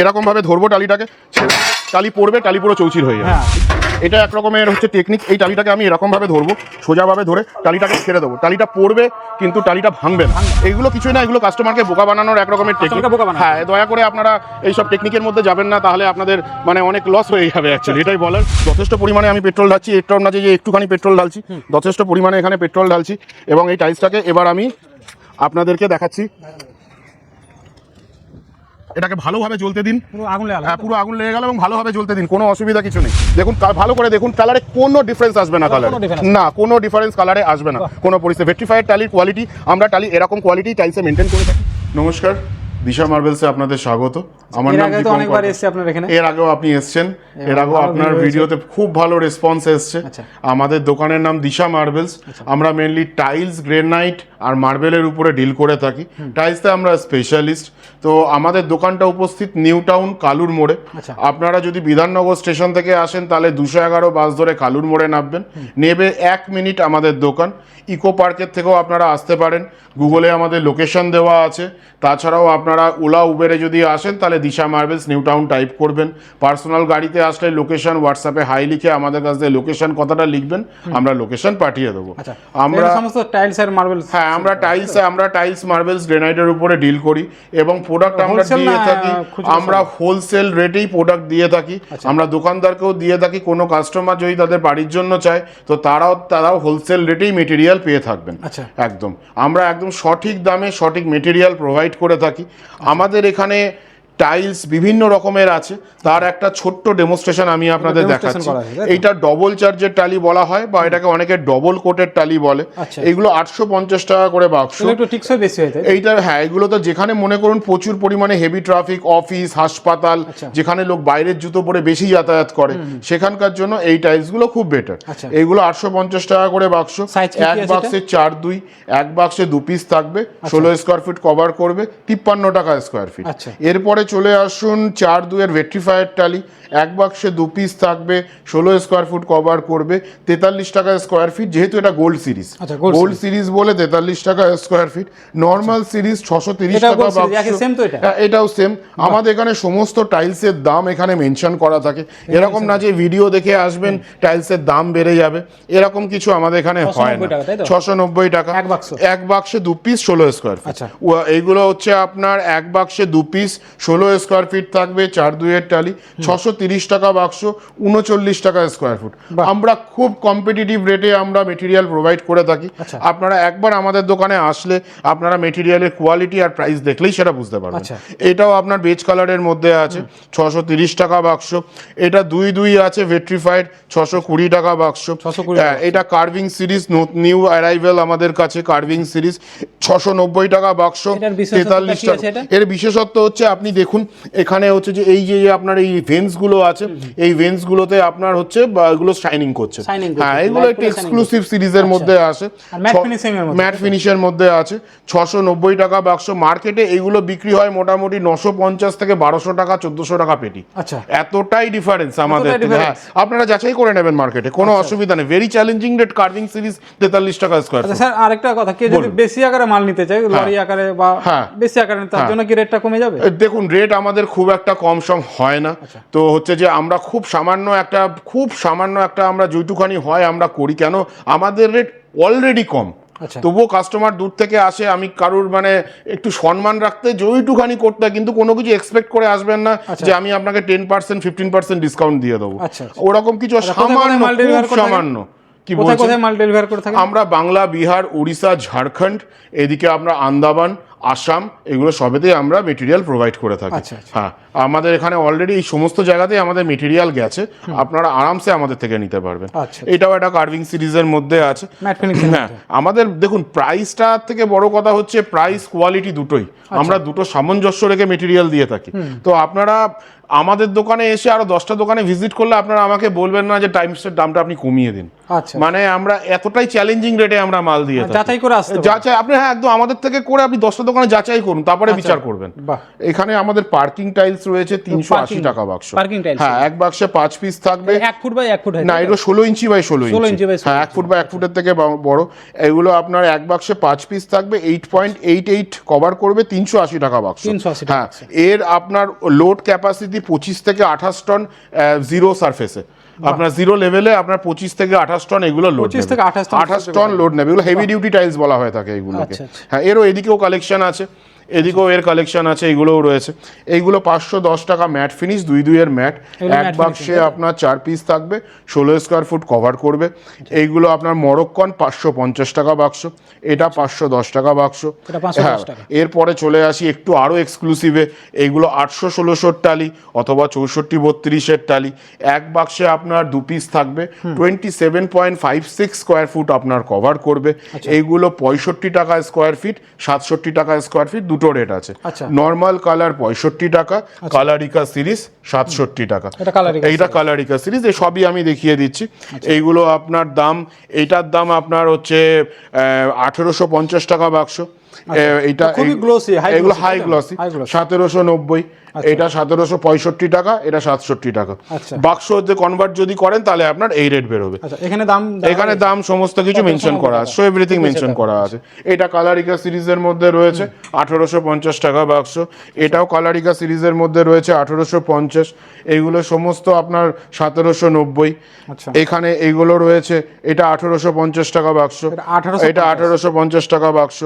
এরকম ভাবে ধরবো টালিটাকে টালি পড়বে টালি পুরো চৌচির হয়ে যাবে। হ্যাঁ। এটা এক রকমের হচ্ছে টেকনিক এই টালিটাকে আমি এরকম ভাবে ধরবো সোজাভাবে ধরে টালিটাকে ছেড়ে দেবো। টালিটা পড়বে কিন্তু টালিটা ভাঙবে না। এইগুলো কিছুই না এগুলো কাস্টমারকে বোকা বানানোর এক রকমের টেকনিক। হ্যাঁ দয়া করে আপনারা এইসব টেকনিকের মধ্যে যাবেন না তাহলে আপনাদের মানে অনেক লস হয়ে যাবে অ্যাকচুয়ালি এটাই বলার। যথেষ্ট পরিমাণে আমি পেট্রোল ঢালছি এটাও না যে একটুখানি পেট্রোল ঢালছি যথেষ্ট পরিমাণে এখানে পেট্রোল ঢালছি এবং এই টাইলসটাকে এবার আমি আপনাদেরকে দেখাচ্ছি। এটাকে ভালোভাবে জ্বলতে দিন। পুরো আগুন লেগে হ্যাঁ পুরো আগুন লেগে গেল এবং ভালোভাবে জ্বলতে দিন কোনো অসুবিধা কিছু নেই। দেখুন ভালো করে দেখুন কালারে কোনো ডিফারেন্স আসবে না কালার না। কোনো ডিফারেন্স কালারে আসবে না। কোনো পরিস্থিতি ভেট্রিফায়ার টালির কোয়ালিটি আমরা টালি এরকম কোয়ালিটি টাইলসে মেনটেন করে থাকি। নমস্কার। দিশা মার্বেলসে আপনাদের স্বাগত। আমার নাম অনেকবার। এসেছি আপনার এখানে। এর আগেও আপনি এসছেন। এর আগেও আপনার ভিডিওতে খুব ভালো রেসপন্স এসছে। আচ্ছা। আমাদের দোকানের নাম দিশা মার্বেলস। আমরা মেনলি টাইলস গ্রেনাইট আর মার্বেলের উপরে ডিল করে থাকি। টাইলসতে আমরা স্পেশালিস্ট তো আমাদের দোকানটা উপস্থিত নিউ টাউন কালুর মোড়ে। আচ্ছা। আপনারা যদি বিধাননগর স্টেশন থেকে আসেন তাহলে দুশো এগারো বাস ধরে কালুর মোড়ে নামবেন। নেবে এক মিনিট আমাদের দোকান। ইকো পার্কের থেকেও আপনারা আসতে পারেন। গুগলে আমাদের লোকেশন দেওয়া আছে। তাছাড়াও আপনারা ওলা উবেরে যদি আসেন তাহলে Disha marbles New Town type করবেন। পার্সোনাল গাড়িতে আসলে লোকেশন হোয়াটসঅ্যাপে হাই লিখে আমাদের কাছ থেকে লোকেশন কথাটা লিখবেন আমরা লোকেশন পাঠিয়ে দেবো। আচ্ছা আমরা সমস্ত টাইলস আর মার্বেল হ্যাঁ আমরা টাইলস আমরা টাইলস মার্বেলস গ্রেনাইটের উপরে ডিল করি এবং প্রোডাক্ট আমরা দিয়ে থাকি। আমরা হোলসেল রেটেই প্রোডাক্ট দিয়ে থাকি। আচ্ছা। আমরা দোকানদারকেও দিয়ে থাকি কোনো কাস্টমার যদি তাদের বাড়ির জন্য চায় তো তারাও তারাও হোলসেল রেটেই মেটেরিয়াল পেয়ে থাকবেন। আচ্ছা। একদম। আমরা একদম সঠিক দামে সঠিক মেটেরিয়াল প্রোভাইড করে থাকি। আমাদের এখানে টাইলস বিভিন্ন রকমের আছে তার একটা ছোট্ট ডেমোস্ট্রেশন আমি আপনাদের দেখাচ্ছি? এইটা ডবল চার্জের টালি বলা হয় বা এটাকে অনেকে ডবল কোটের টালি বলে আচ্ছা। এইগুলো আটশো পঞ্চাশ টাকা করে বাক্স এগুলো? এইটা হ্যাঁ এগুলো তো যেখানে মনে করুন প্রচুর পরিমাণে হেভি ট্রাফিক অফিস হাসপাতাল আচ্ছা। যেখানে লোক বাইরের জুতো পরে বেশি যাতায়াত করে সেখানকার জন্য এই টাইলসগুলো খুব বেটার আচ্ছা। এইগুলো আটশো পঞ্চাশ টাকা করে বাক্স এক বাক্সে চার দুই এক বাক্সে দু পিস থাকবে ষোলো স্কোয়ার ফিট কভার করবে তিপ্পান্ন টাকা স্কোয়ার ফিট আচ্ছা। এরপরে চলে আসুন চার দুয়ের ভেট্রিফায়ার টালি। এক বাক্সে দু পিস থাকবে ষোলো স্কোয়ার ফুট কভার করবে তেতাল্লিশ টাকা স্কোয়ার ফিট যেহেতু এটা গোল্ড সিরিজ গোল্ড সিরিজ বলে তেতাল্লিশ টাকা স্কোয়ার ফিট নর্মাল সিরিজ ছশো তিরিশ টাকা? হ্যাঁ, এটাও সেম আমাদের এখানে সমস্ত টাইলসের দাম এখানে মেনশন করা থাকে। এরকম না যে ভিডিও দেখে আসবেন টাইলসের দাম বেড়ে যাবে। এরকম কিছু আমাদের এখানে হয় না? ছশো নব্বই টাকা এক বাক্সে। দু পিস ষোলো স্কোয়ার ফিট। এইগুলো হচ্ছে আপনার এক বাক্সে দু পিস ষোলো স্কোয়ার ফিট থাকবে চার দুইয়ের টালি ছশো তিরিশ টাকা বাক্স উনচল্লিশ টাকা স্কোয়ার ফুট আমরা খুব কম্পিটিটিভ রেটে আমরা মেটেরিয়াল প্রোভাইড করে থাকি। আচ্ছা। আপনারা একবার আমাদের দোকানে আসলে আপনারা মেটেরিয়ালের কোয়ালিটি আর প্রাইস দেখলেই সেটা বুঝতে পারবেন। আচ্ছা। এটাও আপনার বেজ কালারের মধ্যে আছে ছশো তিরিশ টাকা বাক্স এটা দুই দুই আছে ভেট্রিফাইড ছশো কুড়ি টাকা বাক্স 620 হ্যাঁ, এটা কার্ভিং সিরিজ নিউ অ্যারাইভেল আমাদের কাছে কার্ভিং সিরিজ ছশো নব্বই টাকা বাক্স তেতাল্লিশ টাকা। এর বিশেষত্ব হচ্ছে আপনি দেখুন এখানে হচ্ছে যে এই যে আপনার এই ভেন্সগুলো আছে এই ভেন্স গুলোতে আপনার হচ্ছে এগুলো শাইনিং করছে। হ্যাঁ এগুলো একটু এক্সক্লুসিভ সিরিজের মধ্যে আসে। ম্যাট ফিনিশের মধ্যে আছে। ছশো নব্বই টাকা বাক্স মার্কেটে এইগুলো বিক্রি হয় মোটামুটি নশো পঞ্চাশ থেকে বারোশো টাকা চোদ্দশো টাকা পেটি। আচ্ছা। এতটাই ডিফারেন্স আমাদের হ্যাঁ আপনারা যাচাই করে নেবেন মার্কেটে কোনো অসুবিধা নেই। Very challenging rate carving series তেতাল্লিশ টাকা স্কোয়ার আচ্ছা স্যার আরেকটা কথা কেউ যদি বেশি আকারে মাল নিতে চায় লরি আকারে বা হ্যাঁ। বেশি আকারে তার হ্যাঁ। জন্য কি রেটটা কমে যাবে? দেখুন রেট আমাদের খুব একটা কম সম হয় না আচ্ছা। তো হচ্ছে যে আমরা খুব সামান্য একটা খুব সামান্য একটা আমরা যেটুখানি হয় আমরা করি কেন আমাদের রেট অলরেডি কম আচ্ছা। তবুও কাস্টমার দূর থেকে আসে আমি কারুর মানে একটু সম্মান রাখতে যেইটুখানি করতে কিন্তু কোনো কিছু এক্সপেক্ট করে আসবেন না আচ্ছা। যে আমি আপনাকে ten percent fifteen percent discount দিয়ে দেবো। ওরকম কিছু সামান্য? সামান্য কি বলছেন থাকে আমরা বাংলা বিহার উড়িষ্যা ঝাড়খণ্ড এদিকে আমরা আন্দামান আসাম এগুলো সবেতেই আমরা মেটেরিয়াল প্রোভাইড করে থাকি। আচ্ছা, আচ্ছা। হ্যাঁ আমাদের এখানে অলরেডি এই সমস্ত জায়গাতেই আমাদের মেটেরিয়াল গেছে। আপনারা আরামসে আমাদের থেকে নিতে পারবেন। আচ্ছা। এটাও একটা কার্ভিং সিরিজের মধ্যে আছে। হ্যাঁ আমাদের দেখুন প্রাইসটা থেকে বড় কথা হচ্ছে প্রাইস কোয়ালিটি দুটোই। আমরা দুটো সামঞ্জস্য রেখে মেটেরিয়াল দিয়ে থাকি। তো আপনারা আমাদের দোকানে এসে আরও দশটা দোকানে ভিজিট করলে আপনারা আমাকে বলবেন না যে টাইমসের দামটা আপনি কমিয়ে দিন। আচ্ছা। মানে আমরা এতটাই চ্যালেঞ্জিং রেটে আমরা মাল দিয়ে যাচাই করে আসতে যাচাই আপনি হ্যাঁ একদম আমাদের থেকে করে আপনি দশটা দোকানে যাচাই করুন তারপরে বিচার করবেন। এখানে আমাদের পার্কিং টাইলস রয়েছে তিনশো আশি টাকা বাক্স parking tiles। হ্যাঁ এক বাক্সে পাঁচ পিস থাকবে। এক ফুট বাই এক ফুট না এগুলো ষোলো ইঞ্চি বাই ষোলো ইঞ্চি। ইঞ্চি by 16 হ্যাঁ এক ফুট বা এক ফুটের থেকে বড়। এগুলো আপনার এক বাক্সে পাঁচ পিস থাকবে eight point eight eight cover করবে তিনশো আশি টাকা বাক্স 380 টাকা হ্যাঁ এর আপনার লোড ক্যাপাসিটি পঁচিশ থেকে আঠাশ টন জিরো সারফেসে আপনার জিরো লেভেলে আপনার পঁচিশ থেকে আঠাশ টন এগুলো লোড 25 থেকে আঠাশ আঠাশ টন লোড নেবে। এগুলো হেভি ডিউটি টাইলস বলা হয়ে থাকে এগুলোকে। আচ্ছা, আচ্ছা। হ্যাঁ এরও এদিকেও কালেকশন আছে। এদিকেও এর কালেকশন আছে এগুলোও রয়েছে। এইগুলো পাঁচশো দশ টাকা ম্যাট ফিনিশ দুই দুইয়ের ম্যাট এক বাক্সে আপনার চার পিস থাকবে ষোলো স্কোয়ার ফুট কভার করবে। এইগুলো আপনার মরক্কন পাঁচশো পঞ্চাশ টাকা বাক্স এটা পাঁচশো দশ টাকা বাক্স হ্যাঁ এরপরে চলে আসি একটু আরও এক্সক্লুসিভে এইগুলো আটশো ষোলোশোর টালি অথবা চৌষট্টি বত্রিশের টালি এক বাক্সে আপনার দু পিস থাকবে। Twenty seven point five six square foot আপনার কভার করবে। আচ্ছা। এইগুলো পঁয়ষট্টি টাকা স্কোয়ার ফিট সাতষট্টি টাকা স্কোয়ার ফিট দুটো রেট আছে। আচ্ছা। নর্মাল কালার পঁয়ষট্টি টাকা কালারিকা সিরিজ সাতষট্টি টাকা। এইটা কালারিকা সিরিজ এই সবই আমি দেখিয়ে দিচ্ছি। আচ্ছা। এইগুলো আপনার দাম এইটার দাম আপনার হচ্ছে আঠেরোশো পঞ্চাশ টাকা বাক্স। আচ্ছা। খুবই এই- এগুলো হাই গ্লসি সতেরোশো নব্বই এটা সতেরোশো পঁয়ষট্টি টাকা এটা সাতষট্টি টাকা। আচ্ছা। বাক্স যে কনভার্ট যদি করেন তাহলে আপনার এই রেট বেরোবে। আচ্ছা এখানে দাম এখানে দাম সমস্ত কিছু মেনশন করা আছে। এভরিথিং মেনশন করা আছে। এটা কালারিকা সিরিজের মধ্যে রয়েছে আঠেরোশো পঞ্চাশ টাকা বাক্স। এটাও কালারিকা সিরিজের মধ্যে রয়েছে আঠেরোশো পঞ্চাশ। এইগুলো সমস্ত আপনার সতেরোশো নব্বই। আচ্ছা। এখানে এইগুলো রয়েছে এটা আঠেরোশো পঞ্চাশ টাকা বাক্স। এটা 1850 এটা আঠেরোশো পঞ্চাশ টাকা বাক্স।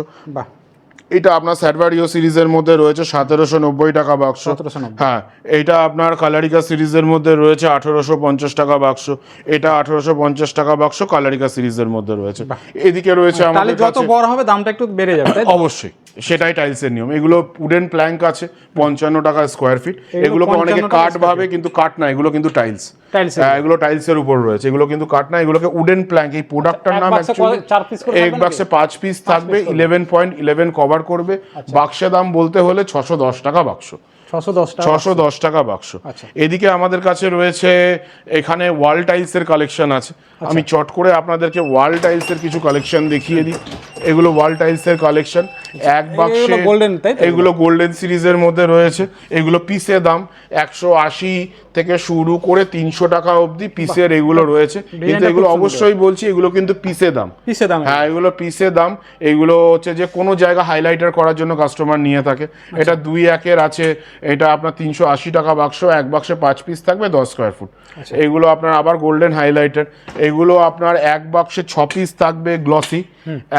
এটা আপনার স্যাডভারিও সিরিজের মধ্যে রয়েছে সতেরোশো নব্বই টাকা বাক্স। হ্যাঁ এটা আপনার কালারিকা সিরিজের মধ্যে রয়েছে আঠেরোশো পঞ্চাশ টাকা বাক্স। এটা আঠেরোশো পঞ্চাশ টাকা বাক্স কালারিকা সিরিজের মধ্যে রয়েছে। এদিকে রয়েছে তাহলে আমাদের যত বড় হবে দামটা একটু বেড়ে যাবে অবশ্যই। সেটাই টাইলসের নিয়ম। এগুলো উডেন প্ল্যাঙ্ক আছে পঞ্চান্ন টাকা স্কোয়ার ফিট এগুলো এগুলোকে অনেকে 55 টাকা কাঠ ভাবে কিন্তু কাঠ না এগুলো কিন্তু টাইলস এগুলো টাইলসের উপর রয়েছে। এগুলো কিন্তু কাঠ না এগুলোকে উডেন প্ল্যাঙ্ক এই প্রোডাক্টটার নাম এক বাক্সে পাঁচ পিস থাকবে ইলেভেন পয়েন্ট ইলেভেন কভার করবে। আচ্ছা। বাক্সে দাম বলতে হলে ছশো দশ টাকা বাক্স। ছশো দশ টাকা ছশো দশ টাকা বাক্স। আচ্ছা। এদিকে আমাদের কাছে রয়েছে এখানে ওয়াল টাইলসের কালেকশন আছে। আচ্ছা। আমি চট করে আপনাদেরকে ওয়াল টাইলসের কিছু কালেকশন দেখিয়ে দিই। এগুলো ওয়াল টাইলসের কালেকশন এক বাক্সে তো? এগুলো গোল্ডেন সিরিজের মধ্যে রয়েছে। এগুলো পিসে দাম একশো আশি থেকে শুরু করে তিনশো টাকা অবধি পিসের এগুলো রয়েছে। কিন্তু এগুলো অবশ্যই বলছি এগুলো কিন্তু পিসে দাম। পিসে দাম। হ্যাঁ এগুলো পিসে দাম। এগুলো হচ্ছে যে কোনো জায়গা হাইলাইটার করার জন্য কাস্টমার নিয়ে থাকে। আচ্ছা। এটা দুই একের আছে। এটা আপনার তিনশো আশি টাকা বাক্স এক বাক্সে পাঁচ পিস থাকবে দশ স্কোয়ার ফুট আচ্ছা। এগুলো আপনার আবার গোল্ডেন হাইলাইটার এগুলো আপনার এক বাক্সে ছ পিস থাকবে গ্লসি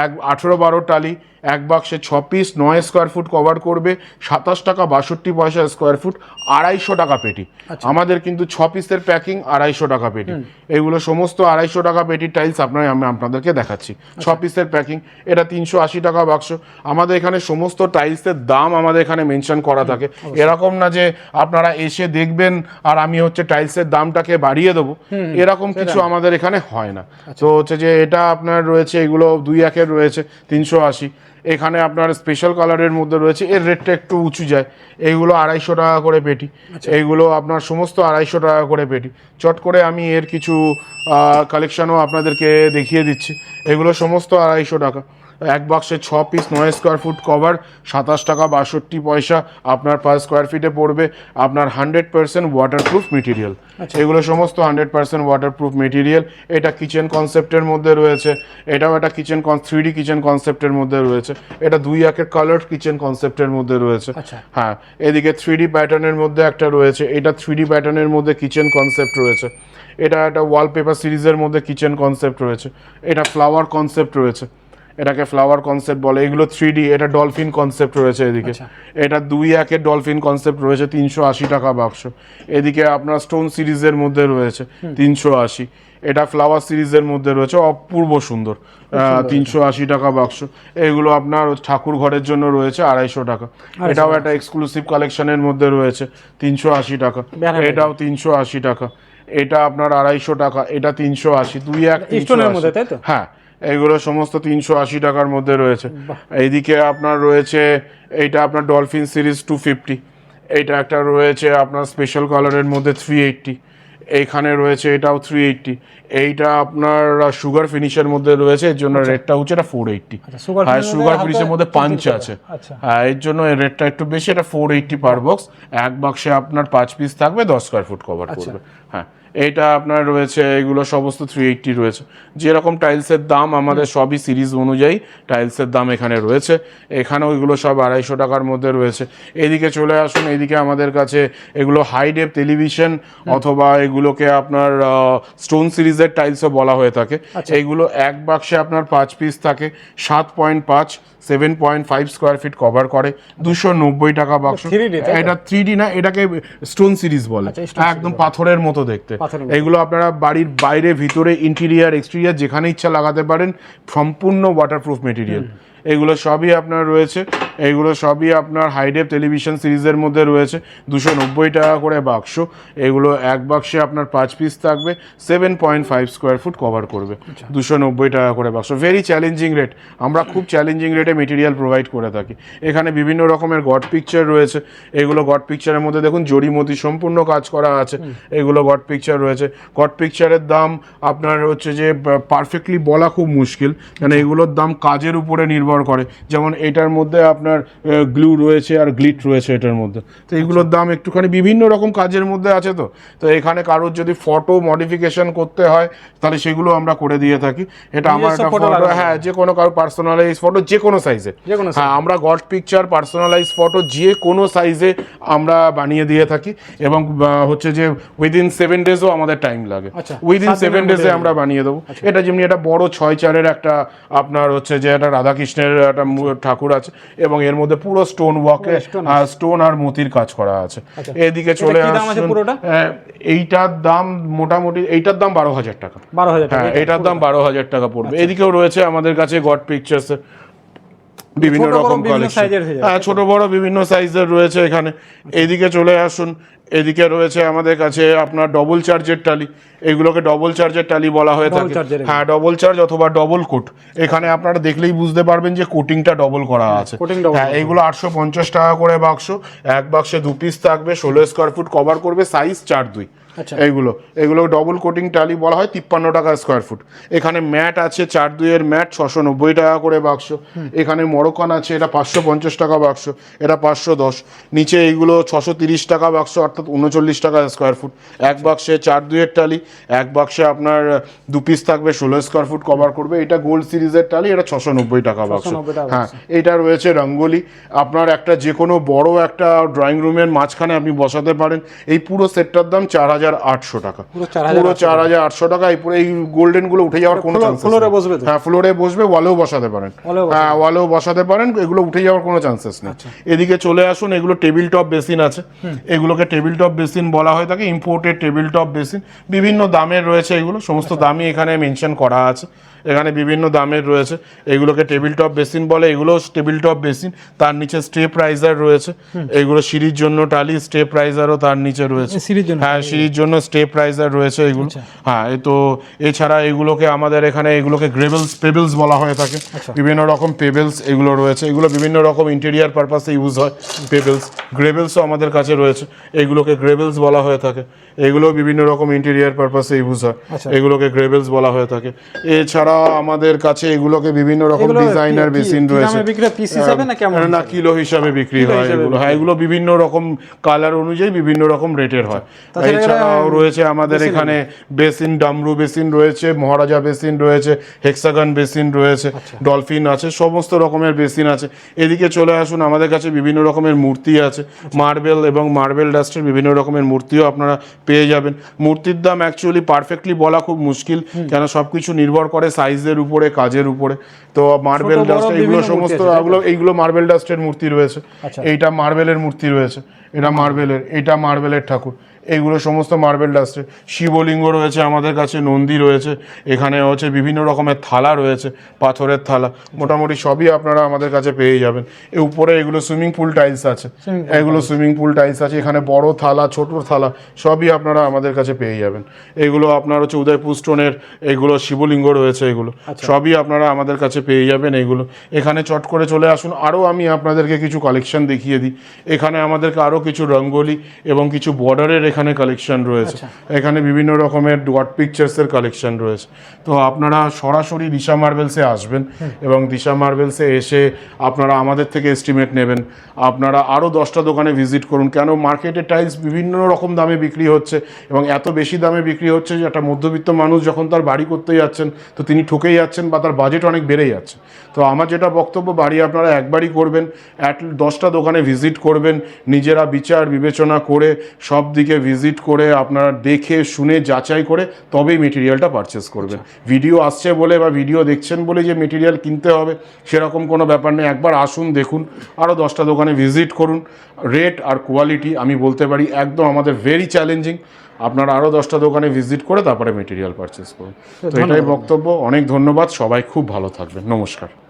এক আঠেরো বারো টালি এক বাক্সে ছ পিস নয় স্কোয়ার ফুট কভার করবে সাতাশ টাকা বাষট্টি পয়সা স্কোয়ার ফুট আড়াইশো টাকা পেটি। আচ্ছা। আমাদের কিন্তু ছ পিসের প্যাকিং আড়াইশো টাকা পেটি। এগুলো সমস্ত আড়াইশো টাকা পেটি টাইলস আপনার আমি আপনাদেরকে দেখাচ্ছি। ছ পিসের প্যাকিং এটা তিনশো আশি টাকা বাক্স আমাদের এখানে সমস্ত টাইলসের দাম আমাদের এখানে মেনশন করা থাকে। এরকম না যে আপনারা এসে দেখবেন আর আমি হচ্ছে টাইলসের দামটাকে বাড়িয়ে দেবো। এরকম কিছু আমাদের এখানে হয় না। তো হচ্ছে যে এটা আপনার রয়েছে এগুলো দুই একের রয়েছে তিনশো আশি। এখানে আপনার স্পেশাল কালারের মধ্যে রয়েছে এর রেটটা একটু উঁচু যায়। এইগুলো আড়াইশো টাকা করে পেটি। এইগুলো আপনার সমস্ত আড়াইশো টাকা করে পেটি। চট করে আমি এর কিছু কালেকশানও আপনাদেরকে দেখিয়ে দিচ্ছি। এগুলো সমস্ত আড়াইশো টাকা। এক বাক্সে ছ পিস নয় স্কোয়ার ফুট কভার সাতাশ টাকা বাষট্টি পয়সা আপনার পার স্কোয়ার ফিটে পড়বে আপনার হান্ড্রেড পার্সেন্ট ওয়াটারপ্রুফ মেটেরিয়াল এগুলো সমস্ত হান্ড্রেড পার্সেন্ট ওয়াটারপ্রুফ মেটেরিয়াল এটা কিচেন কনসেপ্টের মধ্যে রয়েছে। এটাও একটা কিচেন থ্রি ডি কিচেন কনসেপ্টের মধ্যে রয়েছে। এটা দুই একের কালার কিচেন কনসেপ্টের মধ্যে রয়েছে। আচ্ছা। হ্যাঁ এদিকে থ্রি ডি প্যাটার্নের মধ্যে একটা রয়েছে। এটা থ্রি ডি প্যাটার্নের মধ্যে কিচেন কনসেপ্ট রয়েছে। এটা একটা ওয়ালপেপার সিরিজের মধ্যে কিচেন কনসেপ্ট রয়েছে। এটা ফ্লাওয়ার কনসেপ্ট রয়েছে। এটাকে ফ্লাওয়ার কনসেপ্ট বলে এগুলো থ্রি ডি এটা ডলফিন কনসেপ্ট রয়েছে এদিকে। আচ্ছা। এটা দুই একের ডলফিন কনসেপ্ট রয়েছে তিনশো আশি টাকা বাক্স। এদিকে আপনার স্টোন সিরিজের মধ্যে রয়েছে তিনশো আশি। এটা ফ্লাওয়ার সিরিজের মধ্যে রয়েছে অপূর্ব সুন্দর। তিনশো আশি টাকা বাক্স। এগুলো আপনার ঠাকুর ঘরের জন্য রয়েছে আড়াইশো টাকা। এটাও একটা এক্সক্লুসিভ কালেকশনের মধ্যে রয়েছে তিনশো আশি টাকা। এটাও তিনশো আশি টাকা। এটা আপনার আড়াইশো টাকা এটা তিনশো আশি দুই এক? হ্যাঁ। এগুলো সমস্ত তিনশো আশি টাকার মধ্যে রয়েছে। এইদিকে আপনার রয়েছে এইটা আপনার ডলফিন সিরিজ টু ফিফটি এইটা একটা রয়েছে আপনার স্পেশাল কালারের মধ্যে থ্রি এইটটি এইখানে রয়েছে এটাও থ্রি এইটটি এইটা আপনার সুগার ফিনিশের মধ্যে রয়েছে এর জন্য রেটটা হচ্ছে এটা ফোর এইটটি আচ্ছা, হ্যাঁ সুগার ফিনিশের মধ্যে পাঞ্চ আছে। আচ্ছা। হ্যাঁ এর জন্য রেটটা একটু বেশি এটা ফোর এইটটি পার বক্স এক বাক্সে আপনার পাঁচ পিস থাকবে দশ স্কোয়ার ফুট কভার আচ্ছা। করবে। হ্যাঁ এইটা আপনার রয়েছে এগুলো সমস্ত থ্রি এইটটি রয়েছে। যেরকম টাইলসের দাম আমাদের সবই সিরিজ অনুযায়ী টাইলসের দাম এখানে রয়েছে। এখানেও এগুলো সব আড়াইশো টাকার মধ্যে রয়েছে। এদিকে চলে আসুন এদিকে আমাদের কাছে এগুলো হাই ডেপ টেলিভিশন অথবা এগুলোকে আপনার স্টোন সিরিজের টাইলসও বলা হয়ে থাকে। আচ্ছা। এইগুলো এক বাক্সে আপনার পাঁচ পিস থাকে সাত পয়েন্ট পাঁচ seven point five square feet cover করে দুশো নব্বই টাকা বাক্স 3D তাই তো? এটা থ্রি ডি না এটাকে স্টোন সিরিজ বলে। আচ্ছা, একদম পাথরের মতো দেখতে। এগুলো আপনারা বাড়ির বাইরে ভিতরে ইন্টেরিয়ার এক্সটেরিয়ার যেখানে ইচ্ছা লাগাতে পারেন। সম্পূর্ণ ওয়াটারপ্রুফ মেটেরিয়াল এগুলো সবই আপনার রয়েছে। এগুলো সবই আপনার হাইডেপ টেলিভিশন সিরিজের মধ্যে রয়েছে। দুশো নব্বই টাকা করে বাক্স। এগুলো এক বাক্সে আপনার পাঁচ পিস থাকবে। Seven point five square foot cover করবে। দুশো নব্বই টাকা করে বাক্স। ভেরি চ্যালেঞ্জিং রেট আমরা খুব চ্যালেঞ্জিং রেটে মেটেরিয়াল প্রোভাইড করে থাকি। এখানে বিভিন্ন রকমের গড পিকচার রয়েছে। এগুলো গড পিকচারের মধ্যে দেখুন জড়িমতি সম্পূর্ণ কাজ করা আছে। এগুলো গড পিকচার রয়েছে। গড পিকচারের দাম আপনার হচ্ছে যে পারফেক্টলি বলা খুব মুশকিল। কেন এগুলোর দাম কাজের উপরে নির্ভর করে। যেমন এটার মধ্যে আপনার গ্লু রয়েছে আর গ্লিট রয়েছে এটার মধ্যে। তো এগুলোর দাম একটুখানি বিভিন্ন রকম কাজের মধ্যে আছে তো। তো এখানে কারোর যদি ফটো মডিফিকেশন করতে হয় তাহলে সেগুলো আমরা করে দিয়ে থাকি। এটা আমার একটা ফটো হ্যাঁ যে কোনো কারও পার্সোনালাইজ ফটো যে কোনো সাইজে কোনো হ্যাঁ আমরা গড পিকচার পার্সোনালাইজ ফটো যে কোনো সাইজে আমরা বানিয়ে দিয়ে থাকি এবং হচ্ছে যে উইদিন সেভেন ডেজও আমাদের টাইম লাগে। আচ্ছা, উইদিন সেভেন ডেজে আমরা বানিয়ে দেবো। এটা যেমনি একটা বড় ছয় চারের একটা আপনার হচ্ছে যে একটা রাধাকৃষ্ণের একটা ঠাকুর আছে এবং এর মধ্যে পুরো স্টোন ওয়ার্কে স্টোন আর মতির কাজ করা আছে। এদিকে চলে আসুন। এইটার দাম মোটামুটি এইটার দাম বারো হাজার টাকা। বারো হাজার টাকা হ্যাঁ এটার দাম বারো হাজার টাকা পড়বে। এদিকেও রয়েছে আমাদের কাছে গড পিকচার্স বিভিন্ন রকম কালেকশন হয়ে। হ্যাঁ ছোট বড় বিভিন্ন সাইজের রয়েছে এখানে। এদিকে চলে আসুন এদিকে রয়েছে আমাদের কাছে আপনার ডবল চার্জের টালি এগুলোকে ডবল চার্জের টালি বলা হয়ে থাকে। হ্যাঁ ডবল চার্জ অথবা ডবল কোট এখানে আপনারা দেখলেই বুঝতে পারবেন যে কোটিংটা ডবল করা আছে। হ্যাঁ এইগুলো আটশো পঞ্চাশ টাকা করে বাক্স এক বাক্সে দু পিস থাকবে ষোলো স্কোয়ার ফুট কভার করবে সাইজ চার দুই। এইগুলো। এগুলো ডবল কোটিং টালি বলা হয় তিপ্পান্ন টাকা স্কোয়ার ফুট এখানে ম্যাট আছে চার দুইয়ের ম্যাট ছশো নব্বই টাকা করে বাক্স। এখানে মরকান আছে এটা পাঁচশো পঞ্চাশ টাকা বাক্স এটা পাঁচশো দশ। নিচে এইগুলো ছশো তিরিশ টাকা বাক্স অর্থাৎ উনচল্লিশ টাকা স্কোয়ার ফুট এক বাক্সে চার দুইয়ের টালি এক বাক্সে আপনার দু পিস থাকবে ষোলো স্কোয়ার ফুট কভার করবে। এটা গোল্ড সিরিজের টালি এটা ছশো নব্বই টাকা বাক্স। হ্যাঁ এটা রয়েছে রঙ্গোলি। আপনার একটা যে কোনো বড় একটা ড্রয়িং রুমের মাঝখানে আপনি বসাতে পারেন। এই পুরো সেটটার দাম চার হাজার হাজার আটশো টাকা। পুরো চার হাজার আটশো টাকা। এই পুরো এই গোল্ডেনগুলো উঠে যাওয়ার কোনো ফ্লো- চান্স ফ্লোরে বসবে হ্যাঁ ফ্লোরে বসবে ওয়ালেও বসাতে পারেন। হ্যাঁ ওয়ালেও বসাতে পারেন এগুলো উঠে যাওয়ার কোনো চান্সেস নেই। আচ্ছা। এদিকে চলে আসুন এগুলো টেবিল টপ বেসিন আছে। এগুলোকে টেবিল টপ বেসিন বলা হয়ে থাকে ইম্পোর্টেড টেবিল টপ বেসিন। বিভিন্ন দামের রয়েছে এগুলো সমস্ত আচ্ছা। দামই এখানে মেনশন করা আছে। এখানে বিভিন্ন দামের রয়েছে। এগুলোকে টেবিল টপ বেসিন বলে এগুলো টেবিল টপ বেসিন তার নিচে স্টেপ রাইজার রয়েছে। এগুলো সিঁড়ির জন্য টালি স্টেপ রাইজারও তার নিচে রয়েছে। এই সিঁড়ির জন্য? সিঁড়ির জন্য স্টেপ রাইজার রয়েছে এগুলো আচ্ছা। হ্যাঁ তো এছাড়া এগুলোকে আমাদের এখানে এগুলোকে গ্রেবেলস পেবেলস বলা হয়ে থাকে আচ্ছা। বিভিন্ন রকম পেবেলস এগুলো রয়েছে এগুলো বিভিন্ন রকম ইন্টেরিয়ার পারপাসে ইউজ হয় পেবেলস গ্রেবেলসও আমাদের কাছে রয়েছে এগুলোকে গ্রেবেলস বলা হয়ে থাকে এগুলো বিভিন্ন রকম ইন্টেরিয়ার পারপাসে ইউজ হয় আচ্ছা। এগুলোকে গ্রেভেলস বলা হয়ে থাকে। এছাড়া আমাদের কাছে এগুলোকে বিভিন্ন রকম ডিজাইনার কি রয়েছে। না কিলো হিসাবে? বিক্রি হয় এগুলো। হ্যাঁ এগুলো বিভিন্ন রকম কালার অনুযায়ী বিভিন্ন রকম রেটের হয়। এছাড়াও রয়েছে আমাদের এখানে বেসিন ডামরু বেসিন রয়েছে মহারাজা বেসিন রয়েছে হেক্সাগন বেসিন রয়েছে আচ্ছা। ডলফিন আছে সমস্ত রকমের বেসিন আছে। এদিকে চলে আসুন আমাদের কাছে বিভিন্ন রকমের মূর্তি আছে। মার্বেল এবং মার্বেল ডাস্টের বিভিন্ন রকমের মূর্তিও আপনারা পেয়ে যাবেন। মূর্তির দাম অ্যাকচুয়ালি পারফেক্টলি বলা খুব মুশকিল কেন সব কিছু নির্ভর করে সাইজের উপরে কাজের উপরে। তো মার্বেল ডাস্ট এইগুলো সমস্ত? এগুলো এইগুলো মার্বেল ডাস্টের মূর্তি রয়েছে। আচ্ছা। এইটা মার্বেলের মূর্তি রয়েছে। এটা মার্বেলের এটা মার্বেলের ঠাকুর। এইগুলো সমস্ত মার্বেল ডাস্টের। শিবলিঙ্গ রয়েছে আমাদের কাছে নন্দী রয়েছে এখানে হচ্ছে বিভিন্ন রকমের থালা রয়েছে পাথরের থালা মোটামুটি সবই আপনারা আমাদের কাছে পেয়ে যাবেন। এ উপরে এগুলো সুইমিং পুল টাইলস আছে এগুলো সুইমিং পুল টাইলস আছে এখানে বড় থালা ছোট থালা সবই আপনারা আমাদের কাছে পেয়ে যাবেন। এগুলো আপনার হচ্ছে উদয়পুর স্টোনের এগুলো শিবলিঙ্গ রয়েছে এগুলো সবই আপনারা আমাদের কাছে পেয়ে যাবেন এগুলো। এখানে চট করে চলে আসুন আরও আমি আপনাদেরকে কিছু কালেকশন দেখিয়ে দিই। এখানে আমাদেরকে আরও কিছু রঙ্গোলি এবং কিছু বর্ডারের এখানে কালেকশন রয়েছে। এখানে বিভিন্ন রকমের ডট পিকচার্সের কালেকশন রয়েছে। তো আপনারা সরাসরি দিশা মার্বেলসে আসবেন এবং দিশা মার্বেলসে এসে আপনারা আমাদের থেকে এস্টিমেট নেবেন। আপনারা আরও দশটা দোকানে ভিজিট করুন। কেন মার্কেটে টাইলস বিভিন্ন রকম দামে বিক্রি হচ্ছে এবং এত বেশি দামে বিক্রি হচ্ছে যে একটা মধ্যবিত্ত মানুষ যখন তার বাড়ি করতে যাচ্ছেন তো তিনি ঠকেই যাচ্ছেন বা তার বাজেট অনেক বেড়ে যাচ্ছে। তো আমার যেটা বক্তব্য বাড়ি আপনারা একবারই করবেন অ্যাট দশটা দোকানে ভিজিট করবেন নিজেরা বিচার বিবেচনা করে সব দিকে ভিজিট করে আপনারা দেখে শুনে যাচাই করে তবেই মেটেরিয়ালটা পারচেস করবেন। ভিডিও আসছে বলে বা ভিডিও দেখছেন বলে যে মেটেরিয়াল কিনতে হবে সেরকম কোনো ব্যাপার নেই। একবার আসুন দেখুন আরও দশটা দোকানে ভিজিট করুন। রেট আর কোয়ালিটি আমি বলতে পারি একদম আমাদের ভেরি চ্যালেঞ্জিং আপনারা আরও দশটা দোকানে ভিজিট করে তারপরে মেটেরিয়াল পারচেস করুন। তো এটাই বক্তব্য। অনেক ধন্যবাদ। সবাই খুব ভালো থাকবেন। নমস্কার।